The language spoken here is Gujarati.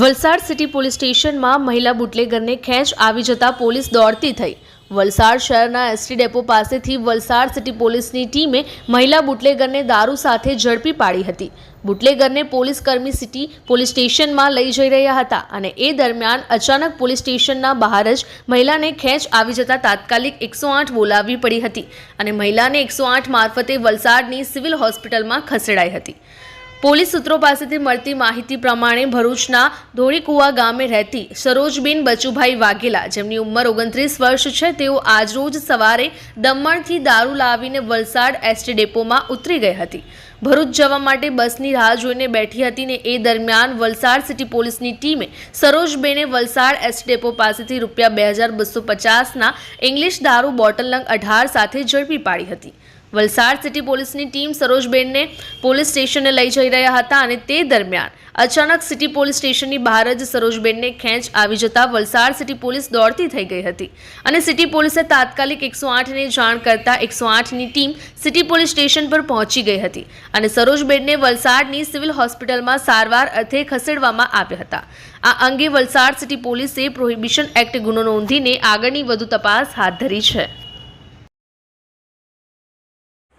વલસાડ સિટી પોલીસ સ્ટેશનમાં મહિલા બુટલેગરને ખેંચ આવી જતા પોલીસ દોડતી થઈ. વલસાડ શહેરના એસટી ડેપો પાસેથી વલસાડ સિટી પોલીસની ટીમે મહિલા બુટલેગરને દારૂ સાથે ઝડપી પાડી હતી. બુટલેગરને પોલીસ કર્મી સિટી પોલીસ સ્ટેશનમાં લઈ જઈ રહ્યા હતા અને એ દરમિયાન અચાનક પોલીસ સ્ટેશનના બહાર જ મહિલાને ખેંચ આવી જતા તાત્કાલિક એકસો આઠ બોલાવવી પડી હતી અને મહિલાને એકસો આઠ મારફતે વલસાડની સિવિલ હોસ્પિટલમાં ખસેડાઈ હતી. પોલીસ સૂત્રો પાસેથી મળતી માહિતી પ્રમાણે ભરૂચના ધોળીકુવા ગામે રહેતી સરોજબેન બચુભાઈ વાઘેલા, જેમની ઉંમર ઓગણત્રીસ વર્ષ છે, તેઓ આજરોજ સવારે દમણથી દારૂ લાવીને વલસાડ એસટી ડેપોમાં ઉતરી ગઈ હતી. ભરૂચ જવા માટે બસની રાહ જોઈને બેઠી હતી ને એ દરમિયાન વલસાડ સિટી પોલીસની ટીમે સરોજબેને વલસાડ એસટી ડેપો પાસેથી રૂપિયા બે હજાર બસો પચાસના ઇંગ્લિશ દારૂ બોટલ નંગ અઢાર સાથે ઝડપી પાડી હતી. વલસાડ સિટી પોલીસની ટીમ સરોજબેનને પોલીસ સ્ટેશને લઈ જઈ રહ્યા હતા અને તે દરમિયાન અચાનક સિટી પોલીસ સ્ટેશનની બહાર જ સરોજબેનને ખેંચ આવી જતા વલસાડ સિટી પોલીસ દોડતી થઈ ગઈ હતી. અને સિટી પોલીસે તાત્કાલિક એકસો આઠને જાણ કરતા એકસો આઠની ટીમ સિટી પોલીસ સ્ટેશન પર પહોંચી ગઈ હતી અને સરોજબેનને વલસાડની સિવિલ હોસ્પિટલમાં સારવાર અર્થે ખસેડવામાં આવ્યા હતા. આ અંગે વલસાડ સિટી પોલીસે પ્રોહિબિશન એક્ટ ગુનો નોંધીને આગળની વધુ તપાસ હાથ ધરી છે.